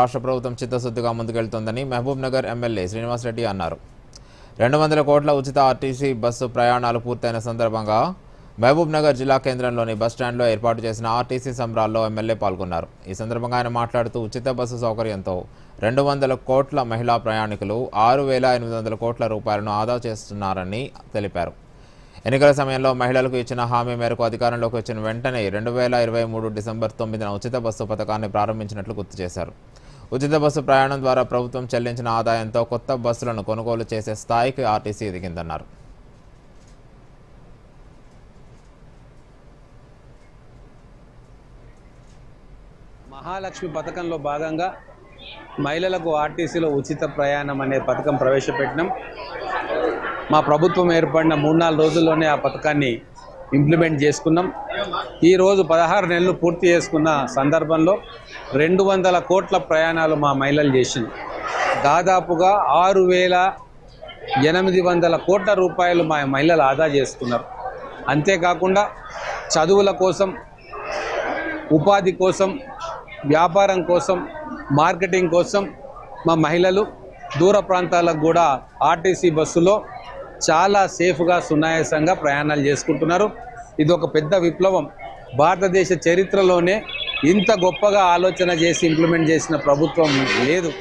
రాష్ట్ర ప్రభుత్వం చిత్తశుద్ధిగా ముందుకెళ్తోందని మహబూబ్ నగర్ ఎమ్మెల్యే శ్రీనివాసరెడ్డి అన్నారు. రెండు వందల కోట్ల ఉచిత ఆర్టీసీ బస్సు ప్రయాణాలు పూర్తయిన సందర్భంగా మహబూబ్ నగర్ జిల్లా కేంద్రంలోని బస్టాండ్లో ఏర్పాటు చేసిన ఆర్టీసీ సంబరాల్లో ఎమ్మెల్యే పాల్గొన్నారు. ఈ సందర్భంగా ఆయన మాట్లాడుతూ ఉచిత బస్సు సౌకర్యంతో రెండు వందల కోట్ల మహిళా ప్రయాణికులు ఆరు వేల ఎనిమిది వందల కోట్ల రూపాయలను ఆదా చేస్తున్నారని తెలిపారు. ఎన్నికల సమయంలో మహిళలకు ఇచ్చిన హామీ మేరకు అధికారంలోకి వచ్చిన వెంటనే రెండు వేల ఇరవై మూడు డిసెంబర్ తొమ్మిదిన ఉచిత బస్సు పథకాన్ని ప్రారంభించినట్లు గుర్తు చేశారు. ఉచిత బస్సు ప్రయాణం ద్వారా ప్రభుత్వం చెల్లించిన ఆదాయంతో కొత్త బస్సులను కొనుగోలు చేసే స్థాయికి ఆర్టీసీ ఎదిగిందన్నారు. మహాలక్ష్మి పథకంలో భాగంగా మహిళలకు ఆర్టీసీలో ఉచిత ప్రయాణం అనే పథకం ప్రవేశపెట్టినాం. మా ప్రభుత్వం ఏర్పడిన మూడు నాలుగు రోజుల్లోనే ఆ పథకాన్ని ఇంప్లిమెంట్ చేసుకున్నాం. ఈరోజు పదహారు నెలలు పూర్తి చేసుకున్న సందర్భంలో రెండు వందల కోట్ల ప్రయాణాలు మా మహిళలు చేసింది. దాదాపుగా ఆరు వేల ఎనిమిది వందల కోట్ల రూపాయలు మా మహిళలు ఆదా చేసుకున్నారు. అంతేకాకుండా చదువుల కోసం ఉపాధి కోసం వ్యాపారం కోసం మార్కెటింగ్ కోసం మా మహిళలు దూర ప్రాంతాలకు కూడా ఆర్టీసీ బస్సులో చాలా సేఫ్గా సునాయాసంగా ప్రయాణాలు చేసుకుంటున్నారు. ఇది ఒక పెద్ద విప్లవం. భారతదేశ చరిత్రలోనే ఇంత గొప్పగా ఆలోచన చేసి ఇంప్లిమెంట్ చేసిన ప్రభుత్వం లేదు.